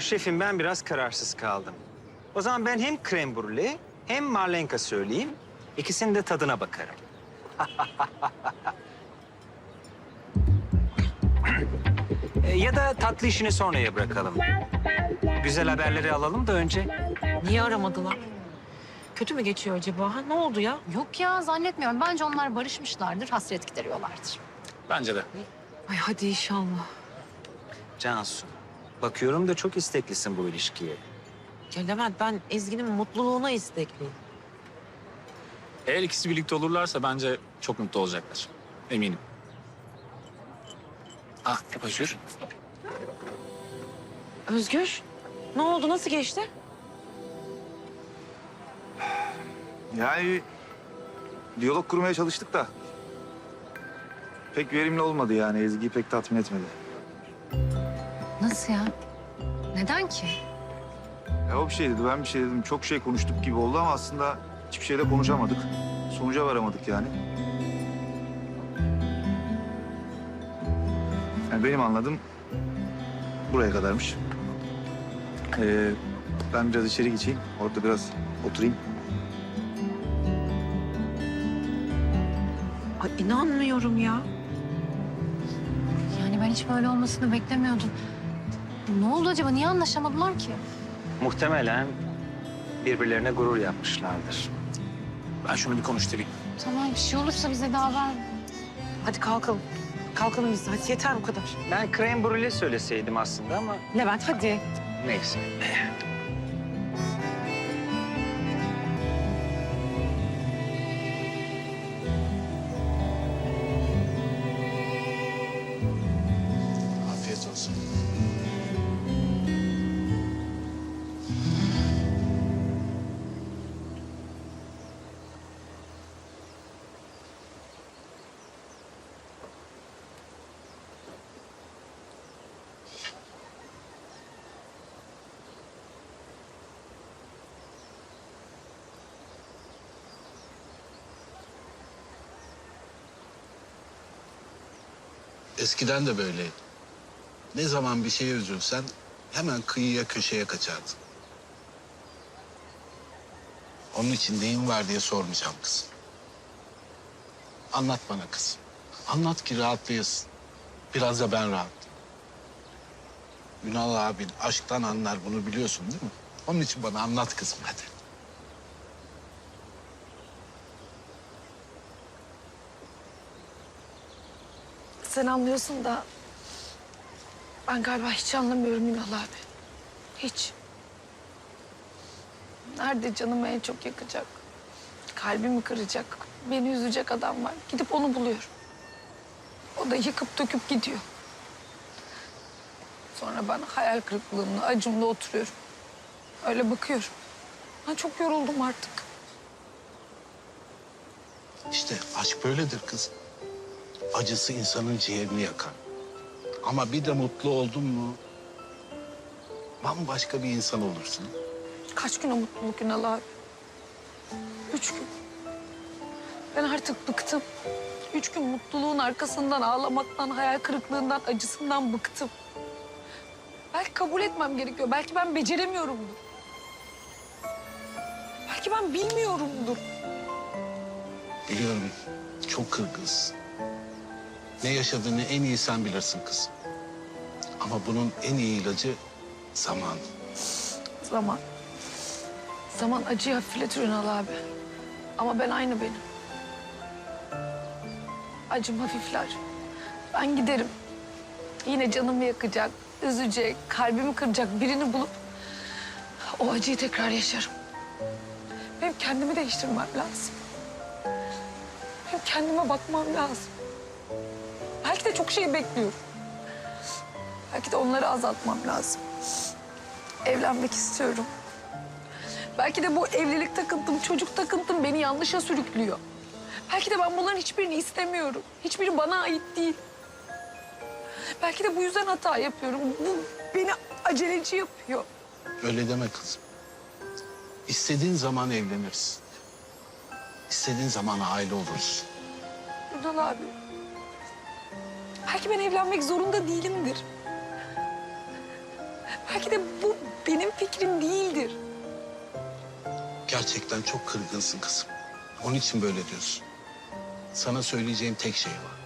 Şefim ben biraz kararsız kaldım. O zaman ben hem krem brûlée hem marlenka söyleyeyim. İkisinin de tadına bakarım. E, ya da tatlı işini sonraya bırakalım. Güzel haberleri alalım da önce. Niye aramadılar? Kötü mü geçiyor acaba? Ha, ne oldu ya? Yok ya zannetmiyorum. Bence onlar barışmışlardır, hasret gideriyorlardır. Bence de. Ay hadi inşallah. Cansu, bakıyorum da çok isteklisin bu ilişkiye. Ya Levent ben Ezgi'nin mutluluğuna istekliyim. Eğer ikisi birlikte olurlarsa bence çok mutlu olacaklar. Eminim. Ah, Özgür. Özgür, ne oldu? Nasıl geçti? Yani diyalog kurmaya çalıştık da pek verimli olmadı yani. Ezgi'yi pek tatmin etmedi. Nasıl ya? Neden ki? Ya o bir şey dedi, ben bir şey dedim. Çok şey konuştuk gibi oldu ama aslında hiçbir şeyde konuşamadık. Sonuca varamadık yani. Yani benim anladığım buraya kadarmış. Ee, ben biraz içeri geçeyim. Orada biraz oturayım. Ay inanmıyorum ya. Yani ben hiç böyle olmasını beklemiyordum. Ne oldu acaba? Niye anlaşamadılar ki? Muhtemelen birbirlerine gurur yapmışlardır. Ben şunu bir konuşturayım. Tamam bir şey olursa bize de haber. Hadi kalkalım. Kalkalım biz de. Hadi yeter bu kadar. Ben krem brûlée söyleseydim aslında ama Levent hadi. neyse. Eskiden de böyleydi. Ne zaman bir şeye üzülsen hemen kıyıya köşeye kaçardın. Onun için neyin var diye sormayacağım kızım. Anlat bana kızım. Anlat ki rahatlayasın. Biraz da ben rahatlayayım. Ünal abin aşktan anlar bunu biliyorsun değil mi? Onun için bana anlat kızım hadi. Sen anlıyorsun da ben galiba hiç anlamıyorum Ünal abi. Hiç. Nerede canımı en çok yakacak, kalbimi kıracak, beni üzecek adam var. Gidip onu buluyorum. O da yıkıp döküp gidiyor. Sonra ben hayal kırıklığımla, acımla oturuyorum. Öyle bakıyorum. Ben çok yoruldum artık. İşte aşk böyledir kız. Acısı insanın ciğerini yakar. Ama bir de mutlu oldun mu... ...bambaşka bir insan olursun. Kaç gün o mutluluk Ünal abi? Üç gün. Ben artık bıktım. Üç gün mutluluğun arkasından ağlamaktan, hayal kırıklığından, acısından bıktım. Belki kabul etmem gerekiyor. Belki ben beceremiyorumdur. Belki ben bilmiyorumdur. Biliyorum çok kırgız. Ne yaşadığını en iyi sen bilirsin kız. Ama bunun en iyi ilacı zaman. Zaman. Zaman acıyı hafifletir Ünal abi. Ama ben aynı benim. Acım hafifler. Ben giderim. Yine canımı yakacak, üzecek, kalbimi kıracak birini bulup... ...o acıyı tekrar yaşarım. Benim kendimi değiştirmem lazım. Benim kendime bakmam lazım. De çok şey bekliyorum. Belki de onları azaltmam lazım. Evlenmek istiyorum. Belki de bu evlilik takıntım, çocuk takıntım beni yanlışa sürüklüyor. Belki de ben bunların hiçbirini istemiyorum. Hiçbiri bana ait değil. Belki de bu yüzden hata yapıyorum. Bu beni aceleci yapıyor. Öyle deme kızım. İstediğin zaman evlenirsin. İstediğin zaman aile olursun. Ünal abi. Belki ben evlenmek zorunda değilimdir. Belki de bu benim fikrim değildir. Gerçekten çok kırgınsın kızım. Onun için böyle diyorsun. Sana söyleyeceğim tek şey var.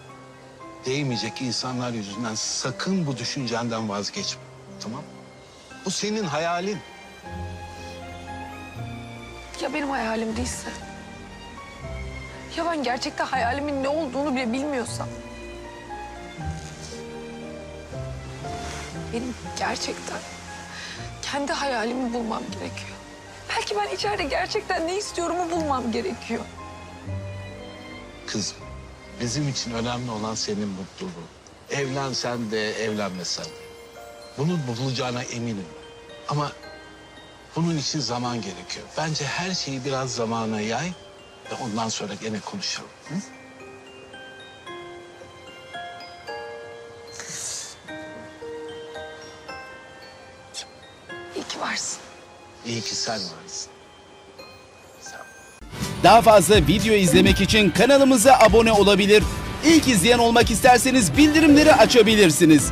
Değmeyecek insanlar yüzünden sakın bu düşüncenden vazgeçme. Tamam? Bu senin hayalin. Ya benim hayalim değilse? Ya ben gerçekten hayalimin ne olduğunu bile bilmiyorsam? Benim gerçekten kendi hayalimi bulmam gerekiyor. Belki ben içeride gerçekten ne istiyorumu bulmam gerekiyor. Kızım, bizim için önemli olan senin mutluluğun. Evlensen de evlenmesen de. Bunun bulacağına eminim. Ama bunun için zaman gerekiyor. Bence her şeyi biraz zamana yay ve ondan sonra gene konuşalım. Hı? Varsın. İyi ki sen varsın. Sen Daha fazla video izlemek için kanalımıza abone olabilir. İlk izleyen olmak isterseniz bildirimleri açabilirsiniz.